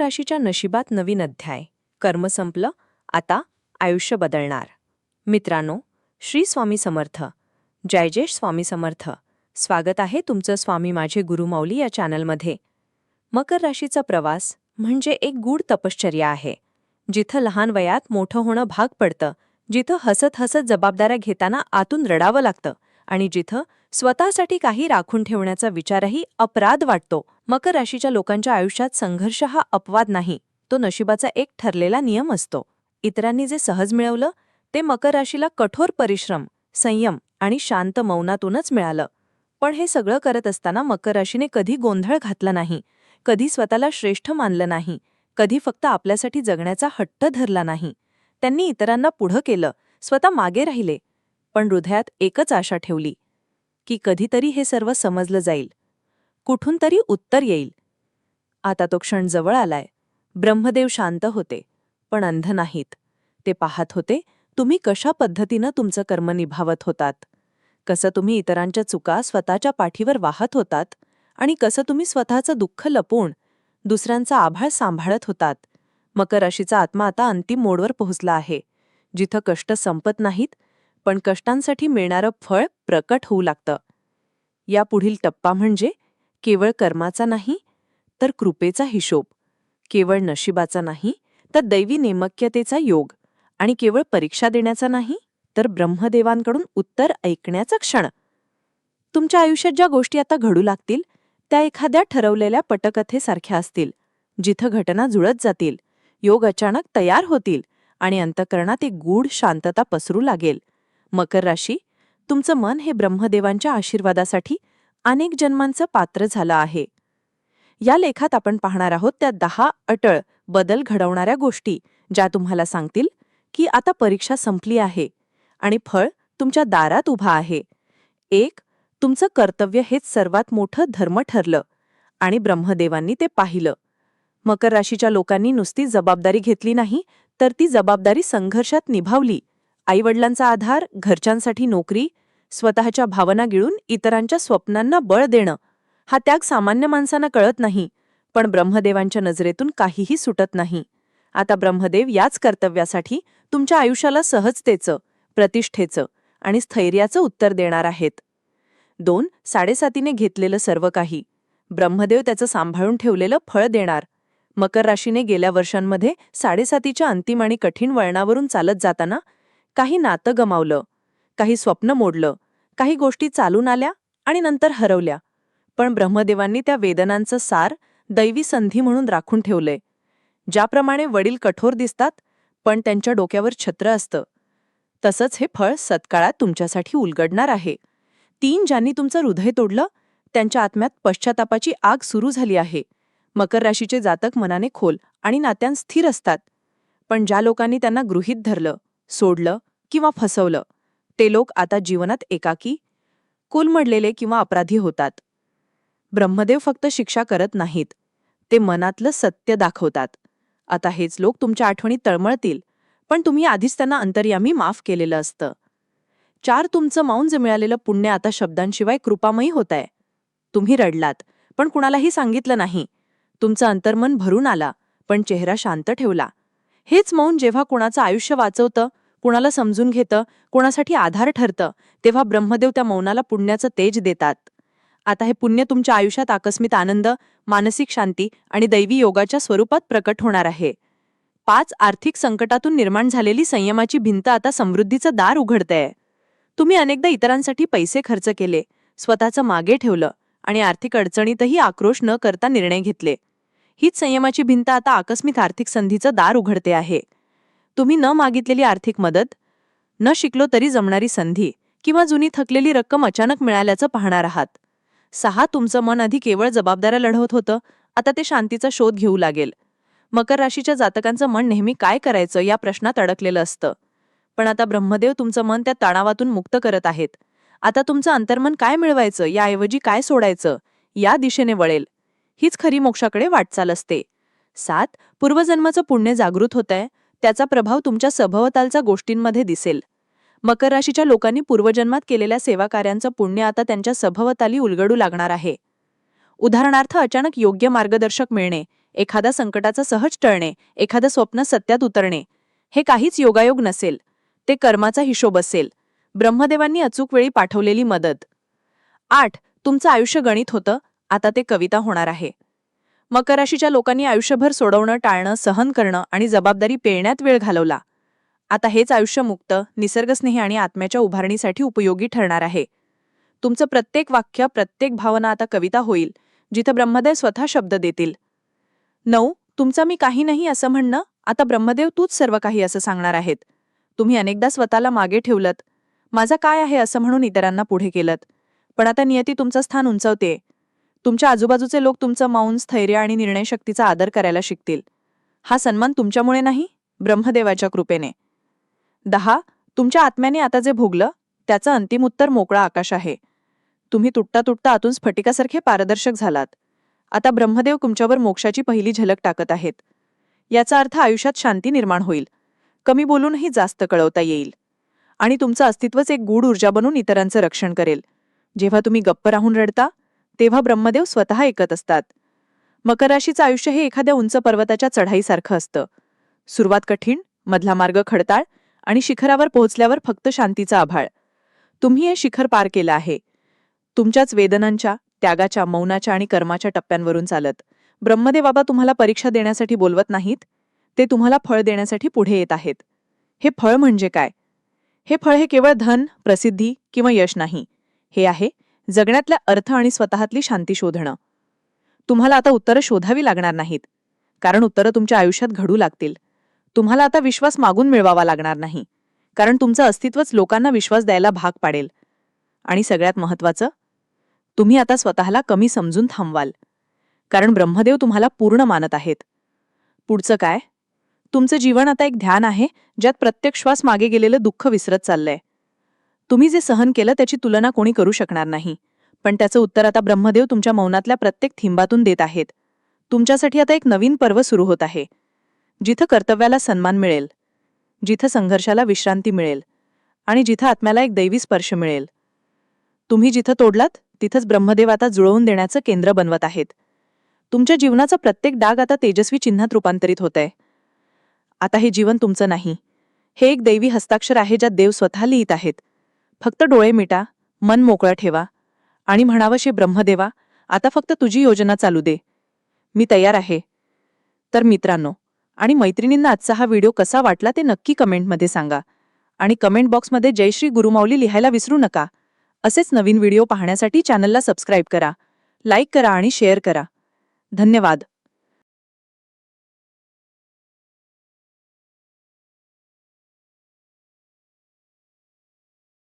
राशीच्या नशिबात नवीन अध्याय. कर्म संपलं आता आयुष्य बदलणार. मित्रांनो श्री स्वामी समर्थ. जय जय स्वामी समर्थ. स्वागत आहे तुमचं स्वामी माझे गुरुमाऊली या चॅनलमध्ये. मकर राशीचा प्रवास म्हणजे एक गूढ तपश्चर्या आहे. जिथं लहान वयात मोठं होणं भाग पडतं जिथं हसत हसत जबाबदाऱ्या घेताना आतून रडावं लागतं आणि जिथं स्वतःसाठी काही राखून ठेवण्याचा विचारही अपराध वाटतो मकर राशीच्या लोकांच्या आयुष्यात संघर्ष हा अपवाद नाही. तो नशिबाचा एक ठरलेला नियम असतो. इतरांनी जे सहज मिळवलं ते मकर राशीला कठोर परिश्रम संयम आणि शांत मौनातूनच मिळालं. पण हे सगळं करत असताना मकर राशीने कधी गोंधळ घातला नाही कधी स्वतःला श्रेष्ठ मानलं नाही कधी फक्त आपल्यासाठी जगण्याचा हट्ट धरला नाही. त्यांनी इतरांना पुढं केलं स्वतः मागे राहिले पण हृदयात एकच आशा ठेवली की कधीतरी हे सर्व समजलं जाईल. कुठून तरी उत्तर येईल. आता तो क्षण जवळ आलाय. ब्रह्मदेव शांत होते पण अंध नाहीत. ते पाहत होते तुम्ही कशा पद्धतीनं तुमचं कर्म निभावत होतात? कसं तुम्ही इतरांच्या चुका स्वतःच्या पाठीवर वाहत होतात? आणि कसं तुम्ही स्वतःचं दुःख लपवून दुसऱ्यांचा आभाळ सांभाळत होतात? मकर राशीचा आत्मा आता अंतिम मोडवर पोहोचला आहे. जिथं कष्ट संपत नाहीत पण कष्टांसाठी मिळणारं फळ प्रकट होऊ लागतं. यापुढील टप्पा म्हणजे केवळ कर्माचा नाही तर कृपेचा हिशोब. केवळ नशिबाचा नाही तर दैवी नेमक्यतेचा योग. आणि केवळ परीक्षा देण्याचा नाही तर ब्रह्मदेवांकडून उत्तर ऐकण्याचा क्षण. तुमच्या आयुष्यात ज्या गोष्टी आता घडू लागतील त्या एखाद्या ठरवलेल्या पटकथेसारख्या असतील जिथं घटना जुळत जातील योग अचानक तयार होतील आणि अंतकरणात एक गूढ शांतता पसरू लागेल. मकर राशी तुमचं मन हे ब्रह्मदेवांच्या आशीर्वादासाठी अनेक जन्मांचं पात्र झालं आहे. या लेखात आपण पाहणार आहोत त्या दहा अटळ बदल घडवणाऱ्या गोष्टी ज्या तुम्हाला सांगतील की आता परीक्षा संपली आहे आणि फळ तुमच्या दारात उभा आहे. एक तुमचं कर्तव्य हेच सर्वात मोठं धर्म ठरलं आणि ब्रह्मदेवांनी ते पाहिलं. मकर राशीच्या लोकांनी नुसती जबाबदारी घेतली नाही तर ती जबाबदारी संघर्षात निभावली. आईवडिलांचा आधार घरच्यांसाठी नोकरी स्वतःच्या भावना गिळून इतरांच्या स्वप्नांना बळ देणं. हा त्याग सामान्य माणसांना कळत नाही पण ब्रह्मदेवांच्या नजरेतून काहीही सुटत नाही. आता ब्रह्मदेव याच कर्तव्यासाठी तुमच्या आयुष्याला सहजतेचं प्रतिष्ठेचं आणि स्थैर्याचं उत्तर देणार आहेत. दोन साडेसातीने घेतलेलं सर्व काही. ब्रह्मदेव त्याचं सांभाळून ठेवलेलं फळ देणार. मकर राशीने गेल्या वर्षांमध्ये साडेसातीच्या अंतिम आणि कठीण वळणावरून चालत जाताना काही नातं गमावलं. काही स्वप्न मोडलं काही गोष्टी चालून आल्या आणि नंतर हरवल्या. पण ब्रह्मदेवांनी त्या वेदनांचं सार दैवी संधी म्हणून राखून ठेवलंय. ज्याप्रमाणे वडील कठोर दिसतात पण त्यांच्या डोक्यावर छत्र असतं. तसंच हे फळ सत्काळात तुमच्यासाठी उलगडणार आहे. तीन ज्यांनी तुमचं हृदय तोडलं त्यांच्या आत्म्यात पश्चातापाची आग सुरू झाली आहे. मकर राशीचे जातक मनाने खोल आणि नात्यां स्थिर असतात. पण ज्या लोकांनी त्यांना गृहीत धरलं सोडलं किंवा फसवलं ते लोक आता जीवनात एकाकी कुलमडलेले किंवा अपराधी होतात. ब्रह्मदेव फक्त शिक्षा करत नाहीत. ते मनातलं सत्य दाखवतात. आता हेच लोक तुमच्या आठवणी तळमळतील पण तुम्ही आधीच त्यांना अंतर्यामी माफ केलेलं असतं. चार तुमचं मौंज मिळालेलं पुण्य आता शब्दांशिवाय कृपामयी होत आहे तुम्ही रडलात पण कुणालाही सांगितलं नाही. तुमचं अंतर्मन भरून आला पण चेहरा शांत ठेवला. हेच मौन जेव्हा कुणाचं आयुष्य वाचवतं कुणाला समजून घेतं कोणासाठी आधार ठरतं तेव्हा ब्रह्मदेव त्या मौनाला पुण्याचं तेज देतात. आता हे पुण्य तुमच्या आयुष्यात आकस्मित आनंद मानसिक शांती आणि दैवी योगाच्या स्वरूपात प्रकट होणार आहे. पाच आर्थिक संकटातून निर्माण झालेली संयमाची भिंत आता समृद्धीचं दार उघडतंय. तुम्ही अनेकदा इतरांसाठी पैसे खर्च केले स्वतःचं मागे ठेवलं आणि आर्थिक अडचणीतही आक्रोश न करता निर्णय घेतले. हीच संयमाची भिंत आता आकस्मिक आर्थिक संधीचं दार उघडते आहे. तुम्ही न मागितलेली आर्थिक मदत न शिकलो तरी जमणारी संधी किंवा जुनी थकलेली रक्कम अचानक मिळाल्याचं पाहणार आहात. सहा तुमचं मन आधी केवळ जबाबदाऱ्या लढवत होतं आता ते शांतीचा शोध घेऊ लागेल. मकर राशीच्या जातकांचं मन नेहमी काय करायचं या प्रश्नात अडकलेलं असतं. पण आता ब्रह्मदेव तुमचं मन त्या तणावातून मुक्त करत आहेत. आता तुमचं अंतर्मन काय मिळवायचं याऐवजी काय सोडायचं या दिशेने वळेल. हीच खरी मोक्षाकडे वाटचाल असते. सात पूर्वजन्माचं पुण्य जागृत होतंय. त्याचा प्रभाव तुमच्या सभोवतालच्या गोष्टींमध्ये दिसेल. मकर राशीच्या लोकांनी पूर्वजन्मात केलेल्या सेवाकार्यांचं पुण्य आता त्यांच्या सभोवताली उलगडू लागणार आहे. उदाहरणार्थ अचानक योग्य मार्गदर्शक मिळणे एखादा संकटाचं सहज टळणे एखादं स्वप्न सत्यात उतरणे हे काहीच योगायोग नसेल. ते कर्माचा हिशोब असेल. ब्रह्मदेवांनी अचूक वेळी पाठवलेली मदत. आठ तुमचं आयुष्य गणित होतं. आता ते कविता होणार आहे. मकर राशीच्या लोकांनी आयुष्यभर सोडवणं टाळणं सहन करणं आणि जबाबदारी पेळण्यात वेळ घालवला. आता हेच आयुष्य मुक्त निसर्गस्नेही आणि आत्म्याच्या उभारणीसाठी उपयोगी ठरणार आहे. तुमचं प्रत्येक वाक्य प्रत्येक भावना आता कविता होईल जिथं ब्रह्मदेव स्वतः शब्द देतील. नऊ तुमचं मी काही नाही असं म्हणणं आता ब्रह्मदेव तूच सर्व काही असं सांगणार आहेत. तुम्ही अनेकदा स्वतःला मागे ठेवलत माझा काय आहे असं म्हणून इतरांना पुढे केलत. पण आता नियती तुमचं स्थान उंचवते तुमच्या आजूबाजूचे लोक तुमचं मौन स्थैर्य आणि निर्णयशक्तीचा आदर करायला शिकतील. हा सन्मान तुमच्यामुळे नाही ब्रह्मदेवाच्या कृपेने. दहा तुमच्या आत्म्याने आता जे भोगलं त्याचं अंतिम उत्तर मोकळा आकाश आहे. तुम्ही तुटता तुटता आतून स्फटिकासारखे पारदर्शक झालात. आता ब्रह्मदेव तुमच्यावर मोक्षाची पहिली झलक टाकत आहेत. याचा अर्थ आयुष्यात शांती निर्माण होईल. कमी बोलूनही जास्त कळवता येईल. आणि तुमचं अस्तित्वच एक गूढ ऊर्जा बनून इतरांचं रक्षण करेल. जेव्हा तुम्ही गप्प राहून रडता तेव्हा ब्रह्मदेव स्वतः ऐकत असतात. मकर राशीचं आयुष्य हे एखाद्या उंच पर्वताच्या चढाईसारखं असतं. सुरुवात कठीण मधला मार्ग खडताळ आणि शिखरावर पोहोचल्यावर फक्त शांतीचा आभाळ. तुम्ही हे शिखर पार केलं आहे. तुमच्याच वेदनांच्या त्यागाच्या मौनाच्या आणि कर्माच्या टप्प्यांवरून चालत. ब्रह्मदेव बाबा तुम्हाला परीक्षा देण्यासाठी बोलवत नाहीत. ते तुम्हाला फळ देण्यासाठी पुढे येत आहेत. हे फळ म्हणजे काय? हे फळ हे केवळ धन प्रसिद्धी किंवा यश नाही. हे आहे जगण्यातल्या अर्थ आणि स्वतःतली शांती शोधणं. तुम्हाला आता उत्तरं शोधावी लागणार नाहीत. कारण उत्तरं तुमच्या आयुष्यात घडू लागतील. तुम्हाला आता विश्वास मागून मिळवावा लागणार नाही. कारण तुमचं अस्तित्वच लोकांना विश्वास द्यायला भाग पाडेल. आणि सगळ्यात महत्वाचं तुम्ही आता स्वतःला कमी समजून थांबवाल. कारण ब्रह्मदेव तुम्हाला पूर्ण मानत आहेत. पुढचं काय? तुमचं जीवन आता एक ध्यान आहे ज्यात प्रत्येक श्वास मागे गेलेलं दुःख विसरत चाललंय. तुम्ही जे सहन केलं त्याची तुलना कोणी करू शकणार नाही. पण त्याचं उत्तर आता ब्रह्मदेव तुमच्या मौनातल्या प्रत्येक थिंबातून देत आहेत. तुमच्यासाठी आता एक नवीन पर्व सुरू होत आहे. जिथं कर्तव्याला सन्मान मिळेल. जिथं संघर्षाला विश्रांती मिळेल. आणि जिथं आत्म्याला एक दैवी स्पर्श मिळेल. तुम्ही जिथं तोडलात तिथंच ब्रह्मदेव आता जुळवून देण्याचं केंद्र बनवत आहेत. तुमच्या जीवनाचा प्रत्येक डाग आता तेजस्वी चिन्हात रूपांतरित होत आहे आता हे जीवन तुमचं नाही. हे एक दैवी हस्ताक्षर आहे ज्यात देव स्वतः लिहित आहेत. फक्त डोळे मिटा मन मोकळं ठेवा आणि म्हणावशे ब्रह्मदेवा आता फक्त तुझी योजना चालू दे. मी तयार आहे. तर मित्रांनो आणि मैत्रिणींना आजचा हा व्हिडिओ कसा वाटला ते नक्की कमेंटमध्ये सांगा आणि कमेंट बॉक्समध्ये जयश्री गुरुमाऊली लिहायला विसरू नका. असेच नवीन व्हिडिओ पाहण्यासाठी चॅनलला सबस्क्राईब करा लाईक करा आणि शेअर करा. धन्यवाद.